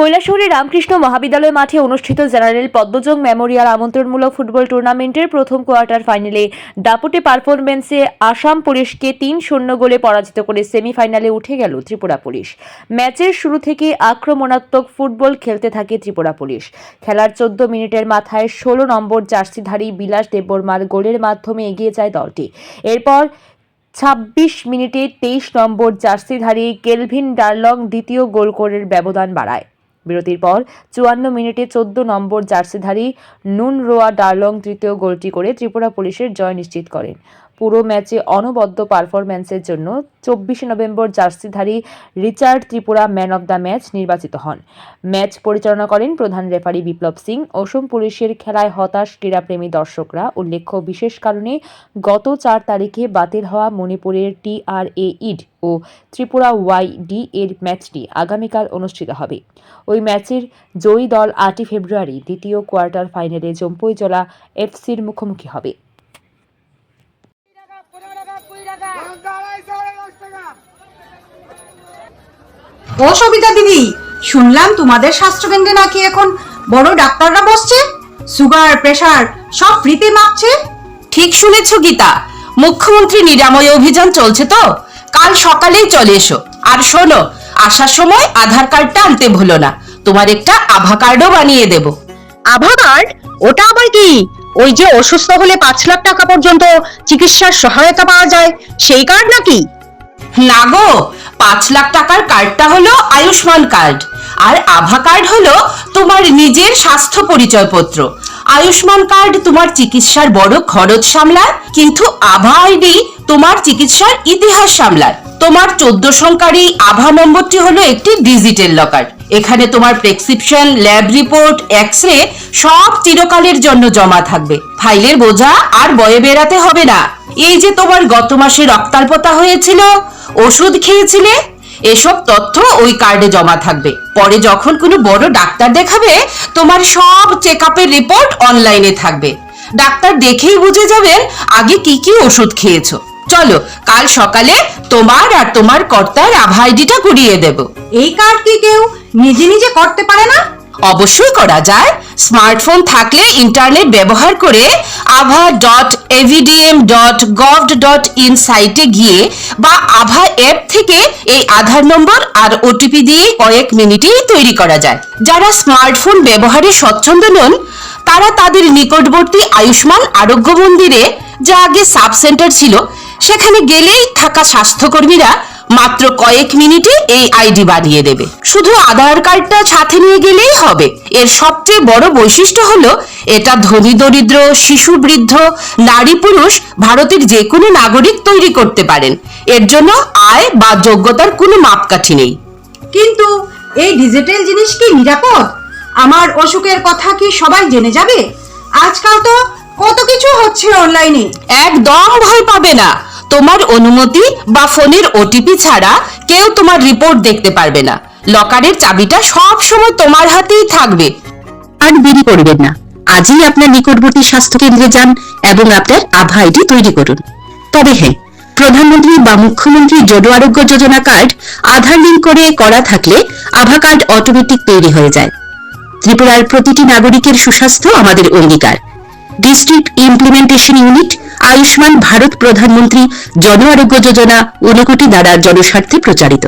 কৈলাসহরী রামকৃষ্ণ মহাবিদ্যালয় মাঠে অনুষ্ঠিত জেনারেল পদ্মজং মেমোরিয়াল আমন্ত্রণমূলক ফুটবল টুর্নামেন্টের প্রথম কোয়ার্টার ফাইনালে দাপুটে পারফরমেন্সে আসাম পুলিশকে তিন শূন্য গোলে পরাজিত করে সেমিফাইনালে উঠে গেল ত্রিপুরা পুলিশ। ম্যাচের শুরু থেকে আক্রমণাত্মক ফুটবল খেলতে থাকে ত্রিপুরা পুলিশ। খেলার চোদ্দ মিনিটের মাথায় ষোলো নম্বর জার্সিধারী বিলাস দেববর্মার গোলের মাধ্যমে এগিয়ে যায় দলটি। এরপর ছাব্বিশ মিনিটে তেইশ নম্বর জার্সিধারী কেলভিন ডার্লং দ্বিতীয় গোল করের ব্যবধান বাড়ায়। বিরতির পর চুয়ান্ন মিনিটে চোদ্দ নম্বর জার্সিধারী নুন রোয়া ডার্লং তৃতীয় গোলটি করে ত্রিপুরা পুলিশের জয় নিশ্চিত করেন। পুরো ম্যাচে অনবদ্য পারফরম্যান্সের জন্য চব্বিশে November জার্সিধারী Richard Tripura man of the match নির্বাচিত হন। ম্যাচ পরিচালনা করেন প্রধান রেফারি বিপ্লব সিং। অসম পুলিশের খেলায় হতাশ ক্রীড়াপ্রেমী দর্শকরা। উল্লেখ্য, বিশেষ কারণে গত চার তারিখে বাতিল হওয়া মণিপুরের টিআরএ ইড ও ত্রিপুরা ওয়াই ডি এর ম্যাচটি আগামীকাল অনুষ্ঠিত হবে। ওই ম্যাচের জয়ী দল আটই ফেব্রুয়ারি দ্বিতীয় কোয়ার্টার ফাইনালে জম্পুইজলা এফসির মুখোমুখি হবে। ও সবিতা দিদি শুনলাম তোমাদের স্বাস্থ্যকেন্দ্রে নাকি এখন বড় ডাক্তাররা বসছে। সুগার প্রেসার সব ফ্রিতে মাপছে। ঠিক শুনেছ গীতা মুখ্যমন্ত্রী নিরাময় অভিযান চলছে তো? কাল সকালেই চলে এসো। আর শোনো আসার সময় আধার কার্ডটা আনতে ভুলো না। তোমার একটা আভা কার্ডও বানিয়ে দেব। আভা কার্ড ওটা আবার কি? ওই যে অসুস্থ হলে পাঁচ লাখ টাকা পর্যন্ত চিকিৎসার সহায়তা পাওয়া যায়, সেই কার্ড নাকি? না গো, পাঁচ লাখ টাকার কার্ডটা হলো আয়ুষ্মান কার্ড, আর আভা কার্ড হলো তোমার নিজের স্বাস্থ্য পরিচয়পত্র। আয়ুষ্মান কার্ড তোমার চিকিৎসার বড় খরচ সামলায়, কিন্তু আভা আইডি তোমার চিকিৎসার ইতিহাস সামলায়। তোমার চোদ্দ সংখ্যার এই আভা নম্বরটি হলো একটি ডিজিটাল লকার। এখানে তোমার prescription lab report X ray সব চিরকালের জন্য জমা থাকবে। ফাইলের বোঝা আর বয়ে বেড়াতে হবে না। এই যে তোমার গত মাসে রক্তাল্পতা হয়েছিল, ওষুধ খেয়েছিলে, এসব তথ্য ওই কার্ডে জমা থাকবে। পরে যখন কোনো বড় ডাক্তার দেখাবে, তোমার সব চেক আপের রিপোর্ট অনলাইনে থাকবে। ডাক্তার দেখেই বুঝে যাবেন, আগে কি কি ওষুধ খেয়েছো। চলো কাল সকালে তোমার আর তোমার কর্তার আভা আইডিটা করিয়ে দেবো। এই কার্ড কি কেউ নিজে নিজে করতে পারে না? অবশ্যই করা যায়। স্মার্টফোন থাকলে ইন্টারনেট ব্যবহার করে আভা dot ABDM dot gov dot in সাইটে গিয়ে বা আভা অ্যাপ থেকে এই আধার নম্বর আর ওটিপি দিয়ে কয়েক মিনিটেই তৈরি করা যায়। যারা স্মার্টফোন ব্যবহারে স্বচ্ছন্দ নন তারা তাদের নিকটবর্তী আয়ুষ্মান আরোগ্য মন্দিরে যা আগে সাব সেন্টার ছিল সেখানে গেলেই থাকা স্বাস্থ্যকর্মীরা মাত্র কয়েক মিনিটে এই আইডি বানিয়ে দেবে। শুধু আধার কার্ডটা সাথে নিয়ে গেলেই হবে। এর সবচেয়ে বড় বৈশিষ্ট্য হলো এটা ধনী দরিদ্র শিশু বৃদ্ধ নারী পুরুষ ভারতের যে কোনো নাগরিক তৈরি করতে পারেন। এর জন্য আয় বা যোগ্যতার কোনো মাপকাঠি নেই। কিন্তু এই ডিজিটাল জিনিস কি নিরাপদ? আমার অসুখের কথা কি সবাই জেনে যাবে? আজকাল তো কত কিছু হচ্ছে অনলাইনে। একদম ভয় পাবে না। তোমার অনুমতি বা ফোনের ওটিপি ছাড়া কেউ তোমার রিপোর্ট দেখতে পারবে না। লকারের চাবিটা সব সময় তোমার হাতেই থাকবে। আর দেরি করবেন না। আজই আপনার নিকটবর্তী স্বাস্থ্য কেন্দ্রে যান এবং আপনার আভা আইডি তৈরি করুন। তবে হ্যাঁ প্রধানমন্ত্রী বা মুখ্যমন্ত্রী জন আরোগ্য যোজনা কার্ড আধার লিঙ্ক করে করা থাকলে আভা কার্ড অটোমেটিক তৈরি হয়ে যায়। ত্রিপুরার প্রতিটি নাগরিকের সুস্বাস্থ্য আমাদের অঙ্গীকার। District implementation unit Ayushman Bharat প্রধানমন্ত্রী জন আরোগ্য যোজনা ঊনকোটি দ্বারা জনস্বার্থে প্রচারিত।